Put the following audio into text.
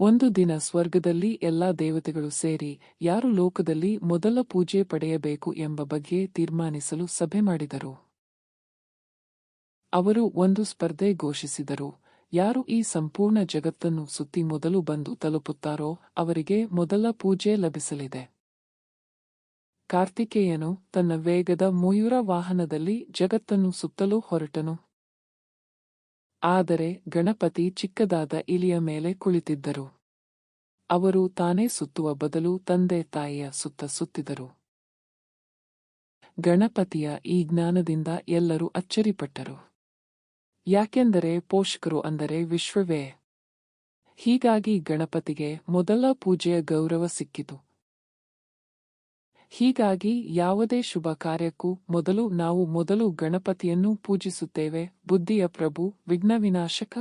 ಒಂದು ದಿನ ಸ್ವರ್ಗದಲ್ಲಿ ಎಲ್ಲಾ ದೇವತೆಗಳು ಸೇರಿ ಯಾರು ಲೋಕದಲ್ಲಿ ಮೊದಲ ಪೂಜೆ ಪಡೆಯಬೇಕು ಎಂಬ ಬಗ್ಗೆ ತೀರ್ಮಾನಿಸಲು ಸಭೆ ಮಾಡಿದರು. ಅವರು ಒಂದು ಸ್ಪರ್ಧೆ ಘೋಷಿಸಿದರು. ಯಾರು ಈ ಸಂಪೂರ್ಣ ಜಗತ್ತನ್ನು ಸುತ್ತಿ ಮೊದಲು ಬಂದು ತಲುಪುತ್ತಾರೋ ಅವರಿಗೆ ಮೊದಲ ಪೂಜೆ ಲಭಿಸಲಿದೆ. ಕಾರ್ತಿಕೇಯನು ತನ್ನ ವೇಗದ ಮಯೂರ ವಾಹನದಲ್ಲಿ ಜಗತ್ತನ್ನು ಸುತ್ತಲೂ ಹೊರಟನು. ಆದರೆ ಗಣಪತಿ ಚಿಕ್ಕದಾದ ಇಲಿಯ ಮೇಲೆ ಕುಳಿತಿದ್ದರು. ಅವರು ತಾನೇ ಸುತ್ತುವ ಬದಲು ತಂದೆ ತಾಯಿಯ ಸುತ್ತ ಸುತ್ತಿದರು. ಗಣಪತಿಯ ಈ ಜ್ಞಾನದಿಂದ ಎಲ್ಲರೂ ಅಚ್ಚರಿಪಟ್ಟರು. ಯಾಕೆಂದರೆ ಪೋಷಕರು ಅಂದರೆ ವಿಶ್ವವೇ. ಹೀಗಾಗಿ ಗಣಪತಿಗೆ ಮೊದಲ ಪೂಜೆಯ ಗೌರವ ಸಿಕ್ಕಿತು. ಹೀಗಾಗಿ ಯಾವುದೇ ಶುಭ ಕಾರ್ಯಕ್ಕೂ ಮೊದಲು ನಾವು ಮೊದಲು ಗಣಪತಿಯನ್ನು ಪೂಜಿಸುತ್ತೇವೆ. ಬುದ್ಧಿಯ ಪ್ರಭು ವಿಘ್ನ ವಿನಾಶಕ